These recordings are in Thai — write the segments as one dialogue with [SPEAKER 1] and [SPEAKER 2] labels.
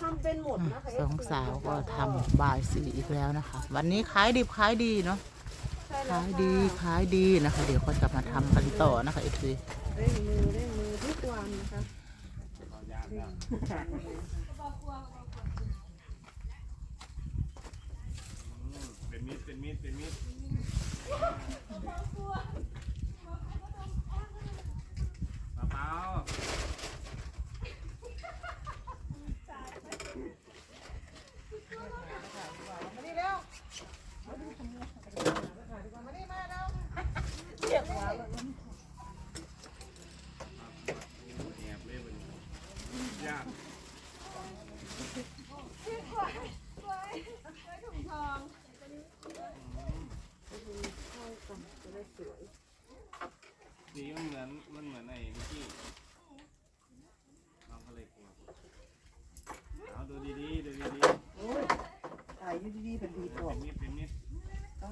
[SPEAKER 1] ทำเป็นหมดนะคะ
[SPEAKER 2] สองสาวก็ทำบายสีอีกแล้วนะคะ วันนี้ขายดิบขายดีเนาะ
[SPEAKER 1] ใช่แล้ว
[SPEAKER 2] ขาย
[SPEAKER 1] ค่ะ
[SPEAKER 2] ดีขายดีนะคะ เดี๋ยวก็จะมาทำกันต่อนะคะเอฟซี
[SPEAKER 1] เร่งมือเร่งมือทุกวันนะคะ
[SPEAKER 3] เป็นมิดเป็นมิดเป็นมิดมะพร้าว
[SPEAKER 4] มานี่แล้วมานี่มาแล้วเรียกว่า
[SPEAKER 3] แอบเล่นมันยาก
[SPEAKER 1] เข้ากันจะได้สวย
[SPEAKER 3] สีมันเหมือนมันเหมือนไอ้เมื่อกี้น้องก็เลยกลัวเอาดูดีๆดูดี
[SPEAKER 4] โอ้ยถ่ายอยู่ดีๆเป็นดี
[SPEAKER 3] ๆ
[SPEAKER 4] ก่อ
[SPEAKER 3] เป็นนมิดเป็นมิด
[SPEAKER 4] อ๋อ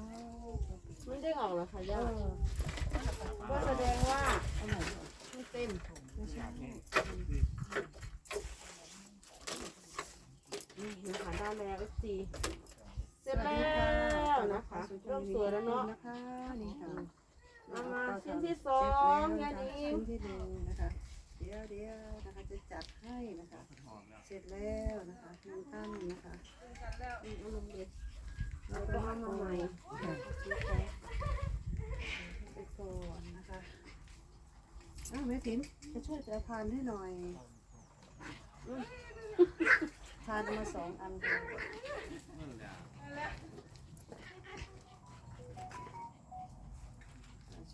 [SPEAKER 1] ไม่ได้ออกหรอคะ
[SPEAKER 4] เอย่าอ
[SPEAKER 1] ก็แสดงว่า
[SPEAKER 4] เอาไหน
[SPEAKER 1] ไม่เต็ม
[SPEAKER 3] อยากนี่
[SPEAKER 1] นี่นะคะได้แล้วสีเสร็จแล้วนะคะเริ่มสวยแล้วเนาะ
[SPEAKER 4] นะคะนี่ค่ะ
[SPEAKER 1] มามาชิ้นที่สองยายดี
[SPEAKER 4] ชิ้นที่หนึ่งนะคะ เดี๋ยวเดี๋ยวนะคะจะจัดให้นะคะ เสร็จแล้วนะคะทูตั้นนะคะ
[SPEAKER 1] อืมเอาลงเด็ด
[SPEAKER 4] เราก็เอามาใหม่ชุดเขาไปก่อนนะคะอ้าวแม่ติ๋มจะช่วยจะทานให้หน่อยทานมาสองอันค่ะ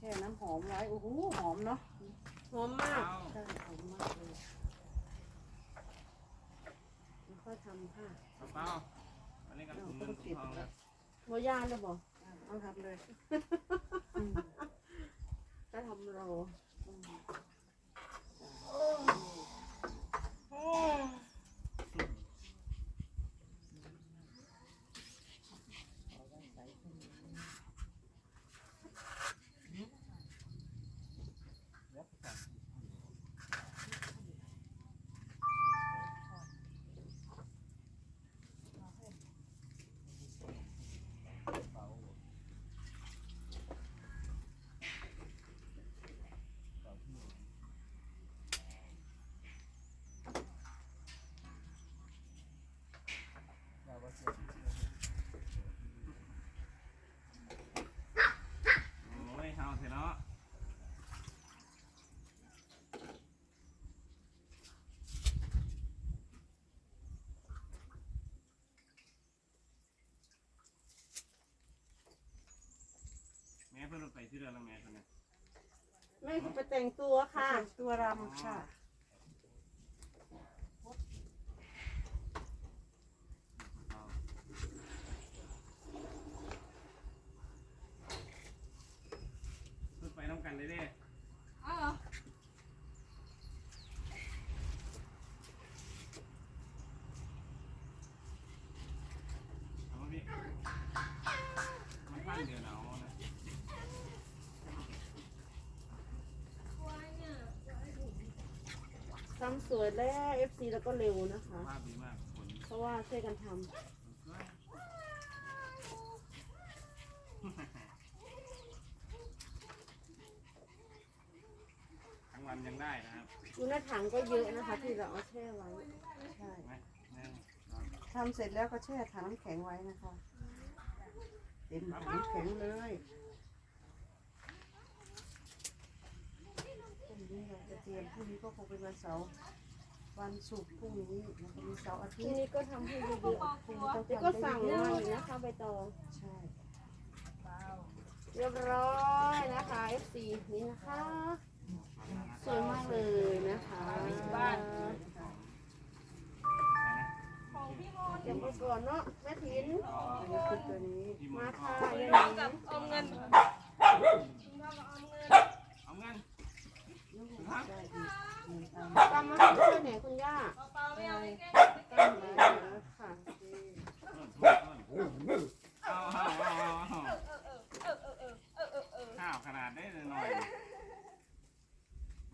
[SPEAKER 4] ช่น้ำหอมไว้โอ้โหหอมเนาะ
[SPEAKER 1] หอมมาก
[SPEAKER 3] เอา
[SPEAKER 4] ใช่หอมมากเลย
[SPEAKER 1] แล้วก็ทำค่ะ
[SPEAKER 3] มะพร้าวอันนี้ก็ถุงเงินถุงทองแล้ว
[SPEAKER 1] โมยานเลยบอก
[SPEAKER 4] อะเอาทำเลย
[SPEAKER 1] ก็ทำโร
[SPEAKER 4] อืม
[SPEAKER 3] โอ้ยเฮาเถอะเนาะแม่เพิ่นไป ที่เรือแล้วแม่คนนี้
[SPEAKER 1] แม่จะไปแต่งตัวค่ะ
[SPEAKER 4] ค่ะตัวรำค่ะ
[SPEAKER 3] ขึ้นไปน้ำกันเลยเด้เอามาพี่มันพันเดียวหนาวนะ
[SPEAKER 1] ทำสวยแล้ว FC แล้วก็เร็วนะคะ
[SPEAKER 3] ภาพดีมากฝน
[SPEAKER 1] เพราะว่าช่วยกันทำ
[SPEAKER 3] ทั้งวันยังได้นะครับ
[SPEAKER 1] ดูหน้าถังก็เยอะนะคะ ที่เราเอาแช่ไว้
[SPEAKER 4] ใช่
[SPEAKER 3] ไหมแน่นอน
[SPEAKER 4] ทำเสร็จแล้วก็แช่ถังน้ำแข็งไว้นะคะ เต็มถังน้ำแข็งเลยพรุ่งนี้เราจะเตรียมพรุ่งนี้ ก็คงเป็นวันเสาร์วันศุกร์พรุ่งนี้แล้วก็มีเสาร์อา
[SPEAKER 1] ที
[SPEAKER 4] ทิตย์
[SPEAKER 1] นี้ก็ทำให้เยอะ
[SPEAKER 4] พรุ่งนี้ต้อง
[SPEAKER 1] ๆแล้ว
[SPEAKER 4] ทำ
[SPEAKER 1] ก็
[SPEAKER 4] ได้
[SPEAKER 1] สั่ง
[SPEAKER 4] เย
[SPEAKER 1] มา
[SPEAKER 4] อะ
[SPEAKER 1] อีกนะคะใบตอง
[SPEAKER 4] ๆใช่
[SPEAKER 1] เรียบร้อยนะคะ FC นี่นะคะสวยมากเลยนะคะบ้านเก็บมาก่อนเนาะแม่ถิน
[SPEAKER 4] อันนี้คือตัวนี้
[SPEAKER 3] ที่
[SPEAKER 1] มา
[SPEAKER 3] มา
[SPEAKER 1] ค่ะยายหนิง
[SPEAKER 3] เอาเงิน
[SPEAKER 4] ได้อี กหนึ่งอัน
[SPEAKER 1] ตามมาให้ช่วยไหนคุณย่า
[SPEAKER 3] เอาเอาเอาข้าวขนาดได้หน่อย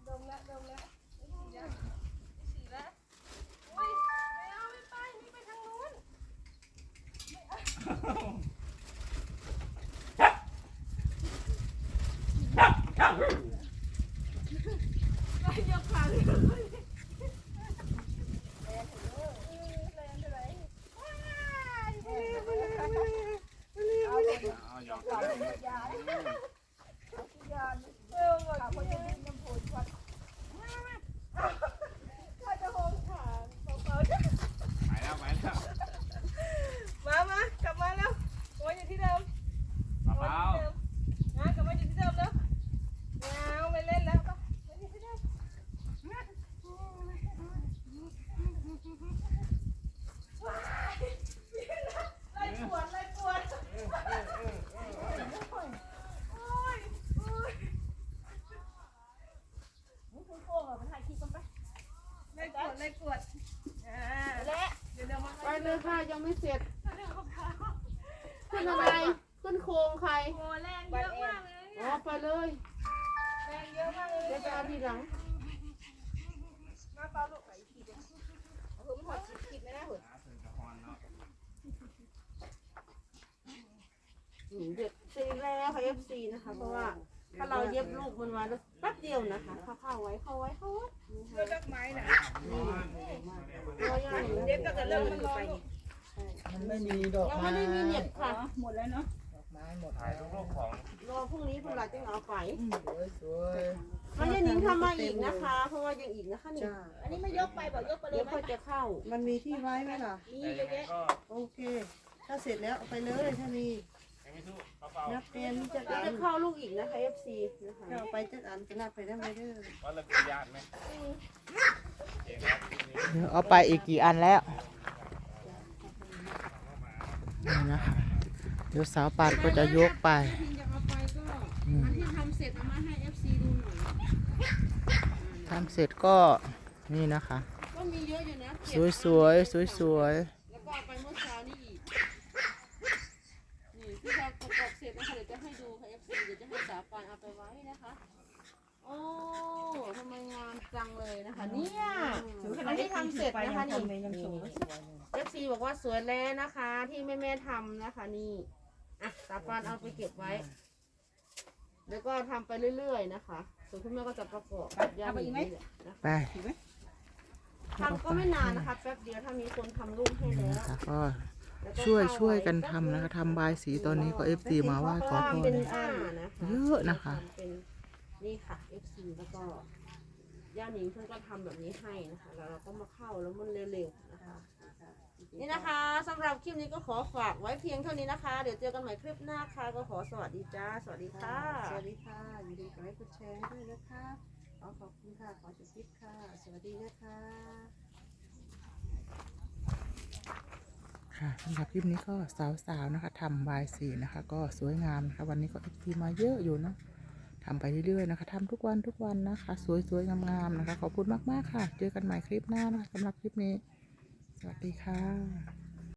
[SPEAKER 5] ดมแล้วดมแล้วสีแล้วสีแล้ว
[SPEAKER 3] เอาหยอกกันเลย ไปแล้วไปแล้ว
[SPEAKER 5] มามากลับมาแล้วกลับมาอยู่ที่เดิม
[SPEAKER 3] มะพร้าว
[SPEAKER 5] นะกลับมาอยู่ที่เดิมแล้วไม่เอาไม่เล่นแล้วไปมาอยู่ที่เดิมไล่ปวดไล่ปวดโอ้ยโอ้ยมึงคุณโค้งเหรอมันถ่ายคลิปกันไป ไล่ปวดไล่ปวดอ่าเดี๋ยวเดี๋ยวมา
[SPEAKER 1] ไปเลยค่ะยังไม่เสร็จขึ้นอะไรขึ้นโครงใคร
[SPEAKER 5] โอ้แรงเยอะมากเลย
[SPEAKER 1] อ๋อไปเลย
[SPEAKER 5] แรงเยอะมากเลย
[SPEAKER 1] เดี๋ยวจะเอาทีหลัง
[SPEAKER 5] มาเปล่าลูกไปอีกทีเดียวเอาหืมหอดคลิปคลิปไม่ได้เหรอ
[SPEAKER 3] หาซื้อกระพรเนาะ
[SPEAKER 1] อืมเด็ดซีแล้วค่ะ FC นะคะเพราะว่า ถ้าเราเย็บลูกมันไว้แล้วแป๊บเดียวนะคะเข้าเข้าไว้เข้าไว้เข้าไว้
[SPEAKER 5] เลือกไม้นะ
[SPEAKER 1] ร้อยย่าง
[SPEAKER 5] เด็บก็จะเริ่มมันร้อน
[SPEAKER 2] มันไม่มีดอก
[SPEAKER 1] ยัง
[SPEAKER 2] ไม้
[SPEAKER 1] ไม่ได้มีเน็บค่ะ
[SPEAKER 5] หมดแล้วเนาะ
[SPEAKER 2] ดอกไม้หมด
[SPEAKER 3] ถ่ายรูปของ
[SPEAKER 1] รอพรุ่งนี้พวกเราจะเอาไป
[SPEAKER 2] สวยสวย
[SPEAKER 1] แล้วยนิ้งทำมาอีกนะคะ เพราะว่ายังอีกนะคะนี่
[SPEAKER 5] อันนี้ไม่ยกไปบอกยกไปเล
[SPEAKER 1] ย
[SPEAKER 5] ไหม
[SPEAKER 1] จะเข้า
[SPEAKER 4] มันมีที่ไว้ไหมล่ะ
[SPEAKER 5] มีเยอะแยะ
[SPEAKER 4] โอเค ถ้าเสร็จแล้วเอาไปเลยถ้ามี
[SPEAKER 3] ยังไม่สู้กระเป๋า
[SPEAKER 4] นับเรียนจะ
[SPEAKER 1] เดี๋ยว
[SPEAKER 4] อั
[SPEAKER 1] จะ
[SPEAKER 4] น
[SPEAKER 1] เข้าลูกอีกนะคะ FC นะคะ
[SPEAKER 4] เอาไปจัดอันก็นับไปได้ไหมเด้อ
[SPEAKER 3] ว่าเราเป็นญาติไหมเองครับ
[SPEAKER 2] เดี๋ยวเอาไปอีกกี่อันแล้วนี่นะคะเดี๋ยวสาวปานก็จะยกไป
[SPEAKER 1] ที่จะเอาไปก็
[SPEAKER 2] อืม
[SPEAKER 1] อันที่ทำเสร็จเอามาให้ FC ดูหน่อย
[SPEAKER 2] ทำเสร็จก็นี่นะคะ
[SPEAKER 1] ก็มีเยอะอยู่นะ
[SPEAKER 2] สวยสวยสวยสวย
[SPEAKER 1] แให้สาวปานเอาไปไว้นะคะ โอ้ทำไมงามจังเลยนะคะ เนี่ยอันที่ทำเสร็จนะคะนี่ FC บอกว่าสวยแล้วนะคะ ที่แม่แม่ๆทำนะคะนี่อะสาวปานเอาไปเก็บไว้ แล้วก็ทำไปเรื่อยๆนะคะส่วนคุณแม่ก็จะประกอบย่างนี้แหละนะ
[SPEAKER 2] ไป
[SPEAKER 1] ทำก็ไม่นานนะคะแป๊บเดียวถ้ามีคนทำรูปให้
[SPEAKER 2] นี่
[SPEAKER 1] แล้ว
[SPEAKER 2] นะคะก็
[SPEAKER 1] แล้วก็
[SPEAKER 2] ช่วย
[SPEAKER 1] เข้า
[SPEAKER 2] ช่วย
[SPEAKER 1] ไกั
[SPEAKER 2] นทำนะคะทำบายสีตอนนี้ก็เอฟซีมาไหว้ขอพ
[SPEAKER 1] ทำ
[SPEAKER 2] ร
[SPEAKER 1] เป็นอ่านะคะ
[SPEAKER 2] เยอะนะคะ
[SPEAKER 1] ทำเป็นนี่ค่ะ FC แล้วก็ย่าหนิงเพื่อนก็ทำแบบนี้ให้นะคะแล้วเราก็มาเข้าแล้วมันเร็วๆนะคะ นี่นะคะสำหรับคลิปนี้ก็ขอฝากไว้เพียงเท่านี้นะคะ เดี๋ยวเจอกันใหม่คลิปหน้าค่ะ ก็ขอสวัสดีจ้า สวัสดีค่ะ
[SPEAKER 4] สวัสดีค่ะยินดีกับให้กดแชร์ให้ด้วยนะคะ ขอขอบคุณค่ะ ขอจบคลิปค่ะ สวัสดีนะคะ
[SPEAKER 2] ค่ะสำหรับคลิปนี้ก็สาวๆนะคะทำบายสีนะคะ ก็สวยงามนะคะวันนี้ก็เอฟซีมาเยอะอยู่นะทำไปเรื่อยๆนะคะทำทุกวันทุกวันนะคะ สวยๆงามๆนะคะ ขอบคุณมากๆค่ะ เจอกันใหม่คลิปหน้านะคะสำหรับคลิปนี้ สวัสดีค่ะ